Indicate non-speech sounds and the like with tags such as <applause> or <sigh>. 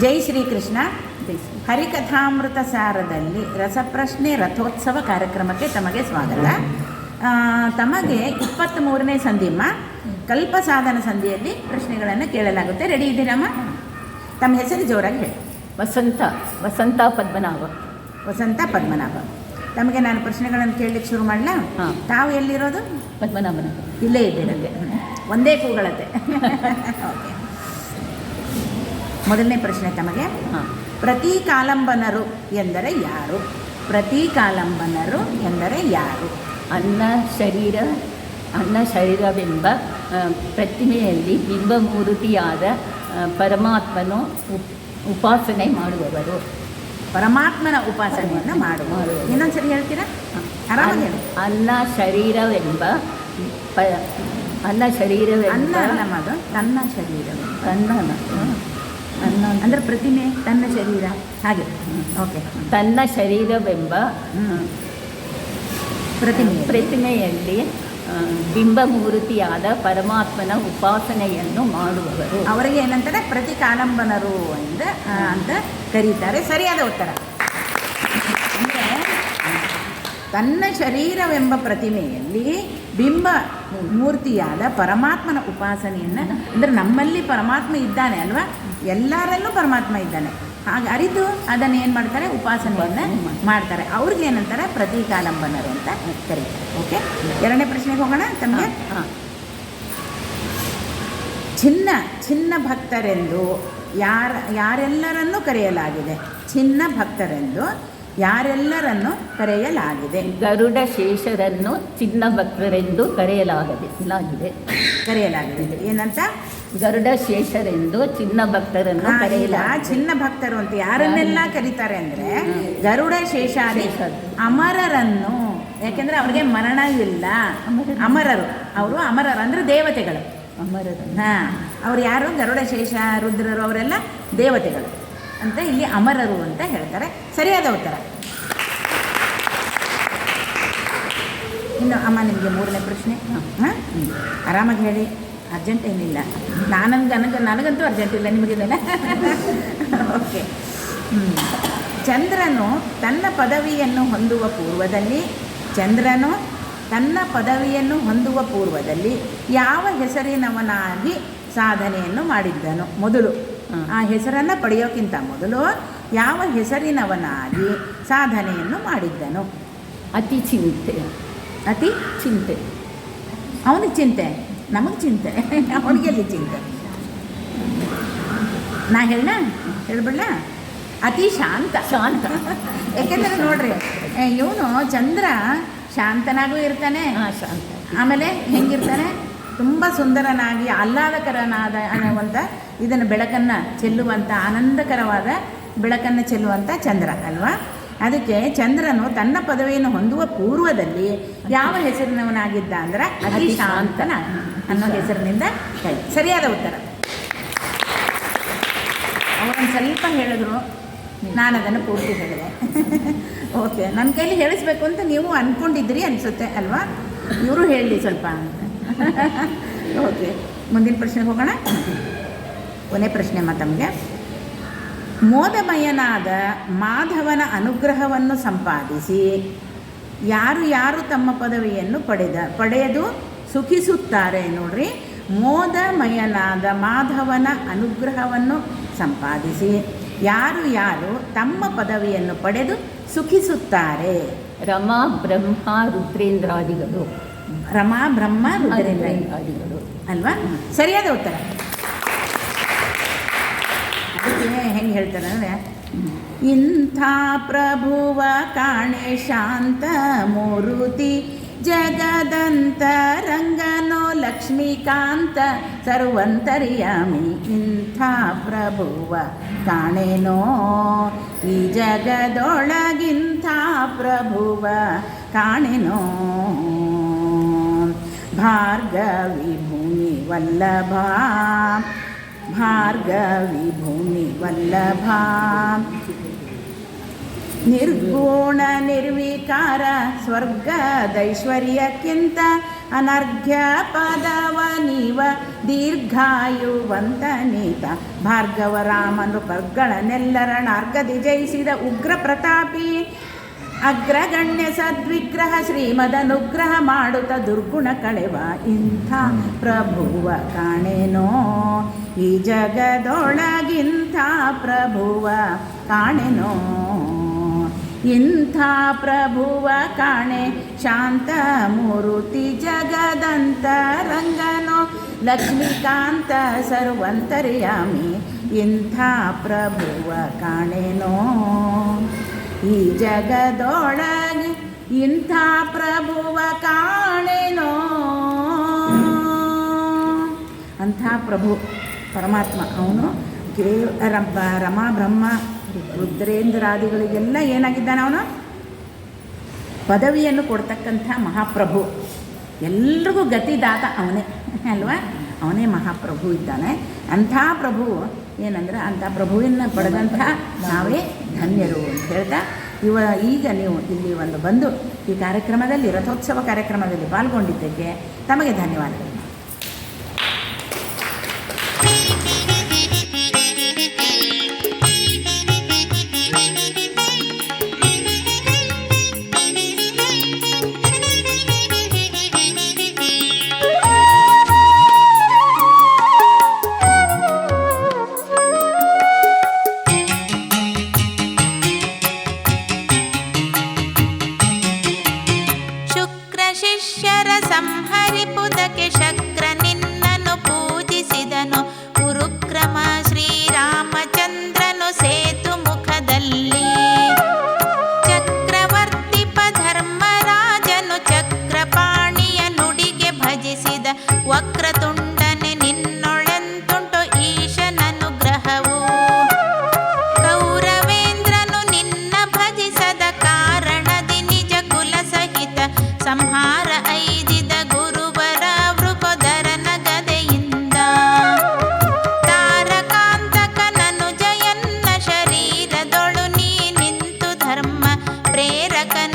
ಜೈ ಶ್ರೀಕೃಷ್ಣ. ಹರಿಕಥಾಮೃತ ಸಾರದಲ್ಲಿ ರಸಪ್ರಶ್ನೆ ರಥೋತ್ಸವ ಕಾರ್ಯಕ್ರಮಕ್ಕೆ ತಮಗೆ ಸ್ವಾಗತ. ತಮಗೆ ಇಪ್ಪತ್ತ್ಮೂರನೇ ಸಂಧಿಮ್ಮ ಕಲ್ಪ ಸಾಧನ ಸಂಧಿಯಲ್ಲಿ ಪ್ರಶ್ನೆಗಳನ್ನು ಕೇಳಲಾಗುತ್ತೆ. ರೆಡಿ ಇದ್ದೀರಮ್ಮ ತಮ್ಮ ಹೆಸರು ಜೋರಾಗಿ ಹೇಳಿ. ವಸಂತ ವಸಂತ ಪದ್ಮನಾಭ. ವಸಂತ ಪದ್ಮನಾಭ. ತಮಗೆ ನಾನು ಪ್ರಶ್ನೆಗಳನ್ನು ಕೇಳಲಿಕ್ಕೆ ಶುರು ಮಾಡಲಾ? ಹಾ. ತಾವು ಎಲ್ಲಿರೋದು? ಪದ್ಮನಾಭನ. ಇಲ್ಲೇ ಇದ್ದೀರಂತೆ ಒಂದೇ ಕೂಗಳತೆ ಓಕೆ <laughs> ಮೊದಲನೇ ಪ್ರಶ್ನೆ ತಮಗೆ. ಹಾಂ. ಪ್ರತಿ ಕಾಲಂಬನರು ಎಂದರೆ ಯಾರು? ಪ್ರತಿ ಕಾಲಂಬನರು ಎಂದರೆ ಯಾರು? ಅನ್ನ ಶರೀರ ಅನ್ನ ಶರೀರವೆಂಬ ಪ್ರತಿಮೆಯಲ್ಲಿ ಬಿಂಬಮೂರ್ತಿಯಾದ ಪರಮಾತ್ಮನು ಉಪ್- ಉಪಾಸನೆ ಮಾಡುವವರು. ಪರಮಾತ್ಮನ ಉಪಾಸನೆಯನ್ನು ಮಾಡುವ. ಇನ್ನೊಂದ್ಸರಿ ಹೇಳ್ತೀರಾ? ಆರಾಮಾಗಿ ಹೇಳಿ. ಅನ್ನ ಶರೀರವೆಂಬ ಪ ಅನ್ನ ಶರೀರವೆಂಬ ಅನ್ನ ಅನ್ನ ತನ್ನ ಶರೀರ ಅನ್ನ. ಅಂದ್ರೆ ಪ್ರತಿಮೆ ತನ್ನ ಶರೀರ ಹಾಗೆ. ಓಕೆ. ತನ್ನ ಶರೀರವೆಂಬ. ಪ್ರತಿಮೆ ಪ್ರತಿಮೆಯಲ್ಲಿ. ಬಿಂಬಮೂರ್ತಿಯಾದ ಪರಮಾತ್ಮನ ಉಪಾಸನೆಯನ್ನು ಮಾಡುವವರು ಅವರಿಗೆ ಏನಂತಾರೆ? ಪ್ರತಿಕಾಲಂಬನರು ಅಂತ ಅಂತ ಕರೀತಾರೆ. ಸರಿಯಾದ ಉತ್ತರ. ಅಂದರೆ ತನ್ನ ಶರೀರವೆಂಬ ಪ್ರತಿಮೆಯಲ್ಲಿ ಬಿಂಬ ಮೂರ್ತಿಯಾದ ಪರಮಾತ್ಮನ ಉಪಾಸನೆಯನ್ನು ಅಂದರೆ ನಮ್ಮಲ್ಲಿ ಪರಮಾತ್ಮ ಇದ್ದಾನೆ ಅಲ್ವಾ? ಎಲ್ಲರಲ್ಲೂ ಪರಮಾತ್ಮ ಇದ್ದಾನೆ. ಹಾಗೆ ಅರಿತು ಅದನ್ನು ಏನು ಮಾಡ್ತಾರೆ? ಉಪಾಸನೆಯನ್ನು ಮಾಡ್ತಾರೆ. ಅವ್ರಿಗೆ ಏನಂತಾರೆ? ಪ್ರತೀಕಾಲಂಬನರು ಅಂತ ಕರೀತಾರೆ. ಓಕೆ? ಎರಡನೇ ಪ್ರಶ್ನೆಗೆ ಹೋಗೋಣ ತಮಗೆ? ಹಾಂ ಚಿನ್ನ ಚಿನ್ನ ಭಕ್ತರೆಂದು ಯಾರ ಯಾರೆಲ್ಲರನ್ನೂ ಕರೆಯಲಾಗಿದೆ. ಚಿನ್ನ ಭಕ್ತರೆಂದು ಯಾರೆಲ್ಲರನ್ನು ಕರೆಯಲಾಗಿದೆ? ಗರುಡ ಶೇಷರನ್ನು ಚಿನ್ನ ಭಕ್ತರೆಂದು ಕರೆಯಲಾಗಲಾಗಿದೆ ಕರೆಯಲಾಗಿದೆ. ಏನಂತ? ಗರುಡ ಶೇಷರೆಂದು ಚಿನ್ನ ಭಕ್ತರನ್ನು ಕರೆಯಲ ಚಿನ್ನ ಭಕ್ತರು ಅಂತ ಯಾರನ್ನೆಲ್ಲ ಕರೀತಾರೆ ಅಂದ್ರೆ ಗರುಡ ಶೇಷ. ಅಮರರನ್ನು ಯಾಕೆಂದ್ರೆ ಅವ್ರಿಗೆ ಮರಣ ಇಲ್ಲ. ಅಮರರು. ಅಮರರು. ಅವರು ಅಮರರು ಅಂದ್ರೆ ದೇವತೆಗಳು. ಅಮರರು. ಹಾ ಅವ್ರು ಯಾರು? ಗರುಡ ಶೇಷ ರುದ್ರರು ಅವರೆಲ್ಲ ದೇವತೆಗಳು. ಅಂತ ಇಲ್ಲಿ ಅಮರರು ಅಂತ ಹೇಳ್ತಾರೆ. ಸರಿಯಾದ ಉತ್ತರ. ಇನ್ನು ಅಮ್ಮ, ನಿಮಗೆ ಮೂರನೇ ಪ್ರಶ್ನೆ. ಹಾಂ ಆರಾಮಾಗಿ ಹೇಳಿ. ಅರ್ಜೆಂಟ್ ಏನಿಲ್ಲ. ನಾನು ನನಗೆ, ನನಗಂತೂ ಅರ್ಜೆಂಟ್ ಇಲ್ಲ ನಿಮಗಿದೆಲ್ಲ ಓಕೆ. ಚಂದ್ರನು ತನ್ನ ಪದವಿಯನ್ನು ಹೊಂದುವ ಪೂರ್ವದಲ್ಲಿ, ಚಂದ್ರನು ತನ್ನ ಪದವಿಯನ್ನು ಹೊಂದುವ ಪೂರ್ವದಲ್ಲಿ ಯಾವ ಹೆಸರಿನವನಾಗಿ ಸಾಧನೆಯನ್ನು ಮಾಡಿದ್ದನು? ಮೊದಲು. ಆ ಹೆಸರನ್ನು ಪಡೆಯೋಕ್ಕಿಂತ ಮೊದಲು ಯಾವ ಹೆಸರಿನವನಾಗಿ ಸಾಧನೆಯನ್ನು ಮಾಡಿದ್ದನು? ಅತಿ ಚಿಂತೆ. ಅತಿ ಚಿಂತೆ. ಅವನಿಗೆ ಚಿಂತೆ? ನಮಗೆ ಚಿಂತೆ. ಅವನಿಗೆಲ್ಲಿ ಚಿಂತೆ? ನಾ ಹೇಳ ಹೇಳ್ಬಿಡ್ಲ? ಅತಿ ಶಾಂತ. ಶಾಂತ. ಯಾಕೆಂದ್ರೆ ನೋಡ್ರಿ ಇವನು ಚಂದ್ರ ಶಾಂತನಾಗೂ ಇರ್ತಾನೆ. ಶಾಂತ. ಆಮೇಲೆ ಹೆಂಗಿರ್ತಾನೆ? ತುಂಬ ಸುಂದರನಾಗಿ, ಆಹ್ಲಾದಕರನಾದ ಅನ್ನುವಂಥ ಇದನ್ನು ಬೆಳಕನ್ನು ಚೆಲ್ಲುವಂಥ ಆನಂದಕರವಾದ ಬೆಳಕನ್ನು ಚೆಲ್ಲುವಂಥ ಚಂದ್ರ, ಅಲ್ವಾ? ಅದಕ್ಕೆ ಚಂದ್ರನು ತನ್ನ ಪದವಿಯನ್ನು ಹೊಂದುವ ಪೂರ್ವದಲ್ಲಿ ಯಾವ ಹೆಸರಿನವನಾಗಿದ್ದ ಅಂದ್ರೆ ಅತಿ ಶಾಂತನ ಅನ್ನೋ ಹೆಸರಿನಿಂದ ಸರಿಯಾದ ಉತ್ತರ. ಅವರೊಂದು ಸ್ವಲ್ಪ ಹೇಳಿದ್ರು, ನಾನು ಅದನ್ನು ಪೂರ್ತಿ ಹೇಳಿದೆ. ಓಕೆ ನನ್ನ ಕೈಲಿ ಹೇಳಿಸ್ಬೇಕು ಅಂತ ನೀವು ಅಂದ್ಕೊಂಡಿದ್ರಿ ಅನಿಸುತ್ತೆ, ಅಲ್ವಾ? ಇವರು ಹೇಳಿ ಸ್ವಲ್ಪ ಅಂತ. <laughs> ಓಕೆ, ಮುಂದಿನ ಪ್ರಶ್ನೆಗೆ ಹೋಗೋಣ. ಕೊನೆ ಪ್ರಶ್ನೆ ಮಾ ತಮಗೆ ಮೋದಮಯನಾದ ಮಾಧವನ ಅನುಗ್ರಹವನ್ನು ಸಂಪಾದಿಸಿ ಯಾರು ಯಾರು ತಮ್ಮ ಪದವಿಯನ್ನು ಪಡೆದ, ಪಡೆದು ಸುಖಿಸುತ್ತಾರೆ ನೋಡ್ರಿ. ಮೋದಮಯನಾದ ಮಾಧವನ ಅನುಗ್ರಹವನ್ನು ಸಂಪಾದಿಸಿ ಯಾರು ಯಾರು ತಮ್ಮ ಪದವಿಯನ್ನು ಪಡೆದು ಸುಖಿಸುತ್ತಾರೆ. ರಮಾ ಬ್ರಹ್ಮ ರುದ್ರೇಂದ್ರಾದಿಗಳು. ರಮಾ ಬ್ರಹ್ಮ ರುದ್ರೇಂದ್ರ ಅಲ್ವಾ? ಸರಿಯಾದ ಉತ್ತರ. ಅದಕ್ಕೆ ಹೆಂಗೆ ಹೇಳ್ತಾರೆ ಅಂದರೆ ಇಂಥ ಪ್ರಭುವ ಕಾಣೆ ಶಾಂತ ಮೂರುತಿ ಜಗದಂತ ರಂಗನೋ ಲಕ್ಷ್ಮೀಕಾಂತ ಸರ್ವಂತರಿಯಾಮಿ ಇಂಥ ಪ್ರಭುವ ಕಾಣೆನೋ. ಈ ಜಗದೊಳಗಿಂಥ ಪ್ರಭುವ ಕಾಣೆನೋ. ಭಾರ್ಗವಿ ಭೂಮಿ ವಲ್ಲಭ. ಭಾರ್ಗವಿ ಭೂಮಿ ವಲ್ಲಭ. ನಿರ್ಗುಣ ನಿರ್ವಿಕಾರ ಸ್ವರ್ಗದೈಶ್ವರ್ಯಕ್ಕಿಂತ ಅನರ್ಘ್ಯ ಪದವ ನೀವ ದೀರ್ಘಾಯುವಂತ ನೀತ. ಭಾರ್ಗವ ರಾಮನು ಪರ್ಗಳನೆಲ್ಲರನಾರ್ಗದಿ ಜಯಿಸಿದ ಉಗ್ರ ಪ್ರತಾಪಿ. ಅಗ್ರಗಣ್ಯ ಸದ್ವಿಗ್ರಹ ಶ್ರೀಮದನುಗ್ರಹ ಮಾಡುತ್ತ ದುರ್ಗುಣ ಕಳೆವ ಇಂಥ ಪ್ರಭುವ ಕಾಣೆನೋ? ಈ ಜಗದೊಳಗಿಂಥ ಪ್ರಭುವ ಕಾಣೆನೋ? ಇಂಥ ಪ್ರಭುವ ಕಾಣೆ ಶಾಂತ ಮೂರುತಿ ಜಗದಂತ ರಂಗನೋ ಲಕ್ಷ್ಮೀಕಾಂತ ಸರ್ವಂತರ್ಯಾಮಿ ಇಂಥ ಪ್ರಭುವ ಕಾಣೆನೋ? ಈ ಜಗದೊಳಗೆ ಇಂಥ ಪ್ರಭುವ ಕಾಣೆನೋ? ಅಂಥ ಪ್ರಭು ಪರಮಾತ್ಮ. ಅವನು ಕೇವ ರಬ್ಬ, ರಮ, ಬ್ರಹ್ಮ, ರುದ್ರೇಂದ್ರಾದಿಗಳಿಗೆಲ್ಲ ಏನಾಗಿದ್ದಾನೆ ಅವನು? ಪದವಿಯನ್ನು ಕೊಡ್ತಕ್ಕಂಥ ಮಹಾಪ್ರಭು. ಎಲ್ರಿಗೂ ಗತಿದಾತ ಅವನೇ. ಅಲ್ವಾ? ಅವನೇ ಮಹಾಪ್ರಭು ಇದ್ದಾನೆ. ಅಂಥ ಪ್ರಭು ಏನಂದ್ರೆ ಅಂಥ ಪ್ರಭುವಿನ ಪಡೆದಂತಹ ನಾವೇ ಧನ್ಯರು ಅಂತ ಹೇಳ್ತಾ, ಇವ ಈಗ ನೀವು ಇಲ್ಲಿ ಒಂದು ಬಂದು ಈ ಕಾರ್ಯಕ್ರಮದಲ್ಲಿ, ರಥೋತ್ಸವ ಕಾರ್ಯಕ್ರಮದಲ್ಲಿ ಪಾಲ್ಗೊಂಡಿದ್ದಕ್ಕೆ ತಮಗೆ ಧನ್ಯವಾದಗಳು. संहरिपुदके शक्ति huracán.